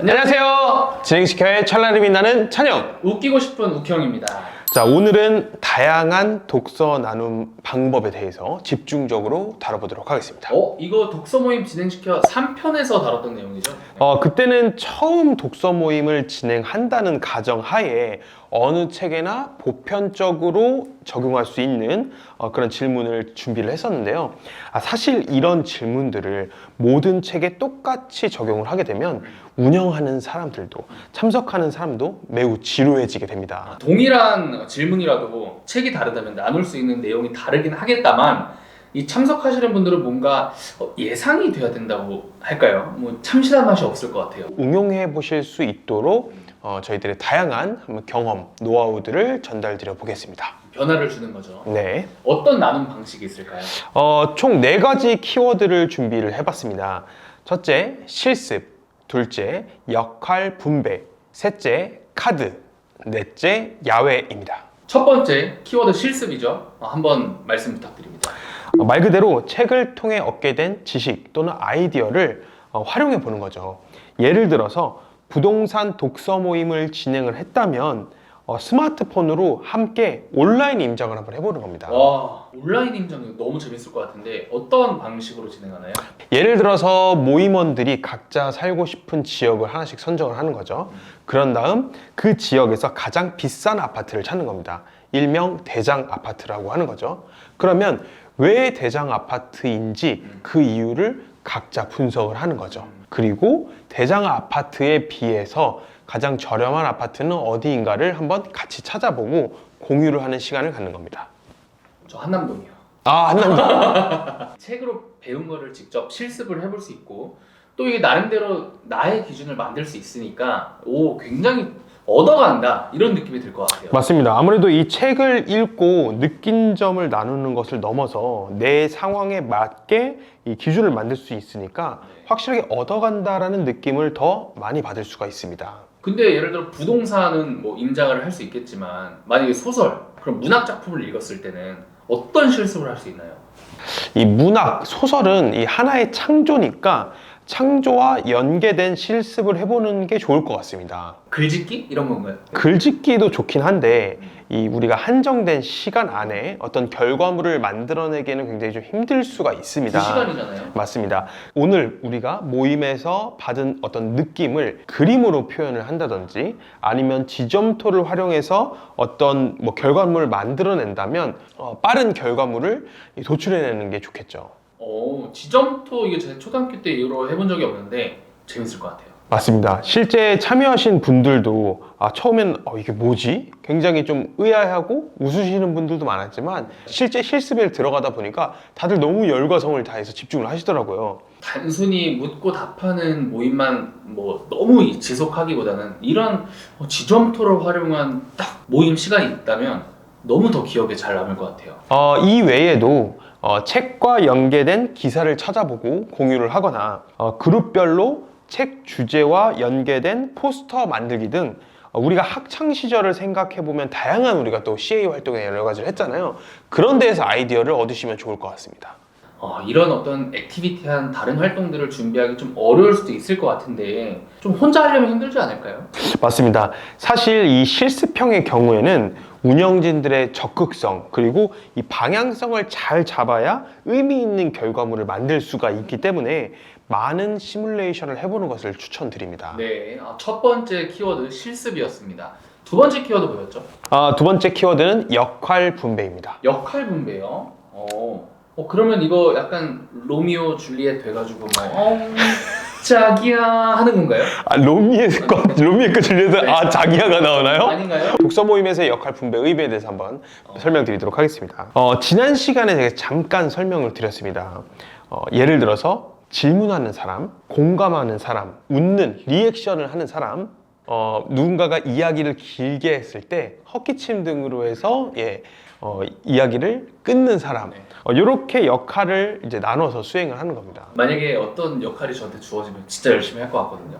안녕하세요. 진행시켜의 찰나를 빛나는 찬영. 웃기고 싶은 우형입니다. 자, 오늘은 다양한 독서 나눔 방법에 대해서 집중적으로 다뤄보도록 하겠습니다. 어? 이거 독서 모임 진행시켜 3편에서 다뤘던 내용이죠? 어, 그때는 처음 독서 모임을 진행한다는 가정 하에 어느 책에나 보편적으로 적용할 수 있는 어, 그런 질문을 준비를 했었는데요. 아, 사실 이런 질문들을 모든 책에 똑같이 적용을 하게 되면 운영하는 사람들도 참석하는 사람도 매우 지루해지게 됩니다. 동일한 질문이라도 책이 다르다면 나눌 수 있는 내용이 다르긴 하겠다만 이 참석하시는 분들은 뭔가 어, 예상이 돼야 된다고 할까요? 뭐 참신한 맛이 없을 것 같아요. 응용해 보실 수 있도록 어, 저희들의 다양한 경험, 노하우들을 전달드려 보겠습니다. 변화를 주는 거죠. 네. 어떤 나눔 방식이 있을까요? 어, 총 네 가지 키워드를 준비를 해봤습니다. 첫째, 실습. 둘째, 역할 분배. 셋째, 카드. 넷째, 야외입니다. 첫 번째 키워드 실습이죠. 어, 한번 말씀 부탁드립니다. 어, 말 그대로 책을 통해 얻게 된 지식 또는 아이디어를 어, 활용해 보는 거죠. 예를 들어서 부동산 독서 모임을 진행을 했다면 어, 스마트폰으로 함께 온라인 임장을 한번 해보는 겁니다. 와 온라인 임장이 너무 재밌을 것 같은데 어떤 방식으로 진행하나요? 예를 들어서 모임원들이 각자 살고 싶은 지역을 하나씩 선정을 하는 거죠. 그런 다음 그 지역에서 가장 비싼 아파트를 찾는 겁니다. 일명 대장 아파트라고 하는 거죠. 그러면 왜 대장 아파트인지 그 이유를 각자 분석을 하는 거죠. 그리고 대장 아파트에 비해서 가장 저렴한 아파트는 어디인가를 한번 같이 찾아보고 공유를 하는 시간을 갖는 겁니다. 저 한남동이요. 아, 한남동. 책으로 배운 거를 직접 실습을 해볼 수 있고 또 이게 나름대로 나의 기준을 만들 수 있으니까 오 굉장히 얻어간다 이런 느낌이 들 것 같아요. 맞습니다. 아무래도 이 책을 읽고 느낀 점을 나누는 것을 넘어서 내 상황에 맞게 이 기준을 만들 수 있으니까 확실하게 얻어간다라는 느낌을 더 많이 받을 수가 있습니다. 근데 예를 들어 부동산은 뭐 임장을 할 수 있겠지만 만약에 소설 그럼 문학 작품을 읽었을 때는 어떤 실습을 할 수 있나요? 이 문학, 소설은 이 하나의 창조니까 창조와 연계된 실습을 해보는 게 좋을 것 같습니다. 글짓기 이런 건가요? 글짓기도 좋긴 한데 이 우리가 한정된 시간 안에 어떤 결과물을 만들어내기에는 굉장히 좀 힘들 수가 있습니다. 두 시간이잖아요. 맞습니다. 오늘 우리가 모임에서 받은 어떤 느낌을 그림으로 표현을 한다든지 아니면 지점토를 활용해서 어떤 뭐 결과물을 만들어낸다면 어, 빠른 결과물을 도출해내는 게 좋겠죠. 오 지점토 이게 제 초등학교 때 이후로 해본 적이 없는데 재밌을 것 같아요. 맞습니다. 실제 참여하신 분들도 아, 처음엔 어, 이게 뭐지? 굉장히 좀 의아해하고 웃으시는 분들도 많았지만 실제 실습에 들어가다 보니까 다들 너무 열과 성을 다해서 집중을 하시더라고요. 단순히 묻고 답하는 모임만 뭐 너무 지속하기보다는 이런 어, 지점토를 활용한 딱 모임 시간이 있다면 너무 더 기억에 잘 남을 것 같아요. 어, 이 외에도 어, 책과 연계된 기사를 찾아보고 공유를 하거나 어, 그룹별로 책 주제와 연계된 포스터 만들기 등 어, 우리가 학창 시절을 생각해 보면 다양한 우리가 또 CA 활동에 여러 가지를 했잖아요. 그런 데에서 아이디어를 얻으시면 좋을 것 같습니다. 어, 이런 어떤 액티비티한 다른 활동들을 준비하기 좀 어려울 수도 있을 것 같은데 좀 혼자 하려면 힘들지 않을까요? 맞습니다. 사실 이 실습형의 경우에는 운영진들의 적극성 그리고 이 방향성을 잘 잡아야 의미 있는 결과물을 만들 수가 있기 때문에 많은 시뮬레이션을 해보는 것을 추천드립니다. 네, 아, 첫 번째 키워드 실습이었습니다. 두 번째 키워드 뭐였죠? 아, 두 번째 키워드는 역할 분배입니다. 역할 분배요. 어, 어 그러면 이거 약간 로미오 줄리엣 돼가지고 뭐 어, 자기야 하는 건가요? 아, 로미의 것, 로미의 것 줄리엣은 아 자기야가 나오나요? 아닌가요? 독서 모임에서의 역할 분배 의미에 대해서 한번 설명드리도록 하겠습니다. 어, 지난 시간에 제가 잠깐 설명을 드렸습니다. 어, 예를 들어서 질문하는 사람, 공감하는 사람, 웃는 리액션을 하는 사람, 어, 누군가가 이야기를 길게 했을 때 헛기침 등으로 해서 예, 어, 이야기를 끊는 사람, 네. 이렇게 역할을 이제 나눠서 수행을 하는 겁니다. 만약에 어떤 역할이 저한테 주어지면 진짜 열심히 할 것 같거든요.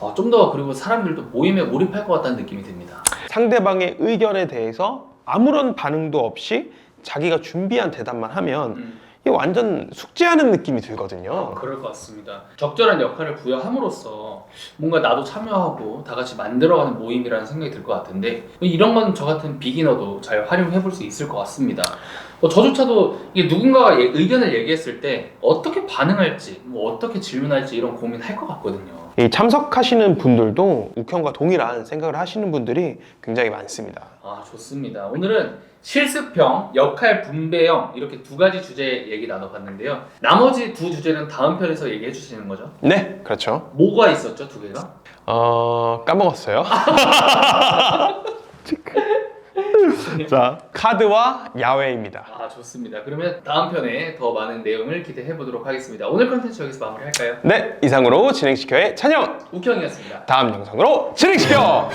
어, 좀 더 그리고 사람들도 모임에 몰입할 것 같다는 느낌이 듭니다. 상대방의 의견에 대해서 아무런 반응도 없이 자기가 준비한 대답만 하면 음, 이게 완전 숙제하는 느낌이 어, 들거든요. 그럴 것 같습니다. 적절한 역할을 부여함으로써 뭔가 나도 참여하고 다 같이 만들어가는 모임이라는 생각이 들 것 같은데 이런 건 저 같은 비기너도 잘 활용해 볼 수 있을 것 같습니다. 어, 저조차도 이게 누군가가 예- 의견을 얘기했을 때 어떻게 반응할지, 뭐 어떻게 질문할지 이런 고민할 것 같거든요. 이 참석하시는 분들도 욱형과 동일한 생각을 하시는 분들이 굉장히 많습니다. 아 좋습니다. 오늘은 실습형, 역할 분배형 이렇게 두 가지 주제 얘기 나눠봤는데요. 나머지 두 주제는 다음 편에서 얘기해 주시는 거죠? 네, 그렇죠. 뭐가 있었죠, 두 개가? 어, 까먹었어요. 자, 카드와 야외입니다. 아 좋습니다. 그러면 다음 편에 더 많은 내용을 기대해 보도록 하겠습니다. 오늘 컨텐츠 여기서 마무리할까요? 네, 이상으로 진행시켜의 찬영! 우경이었습니다. 다음 영상으로 진행시켜!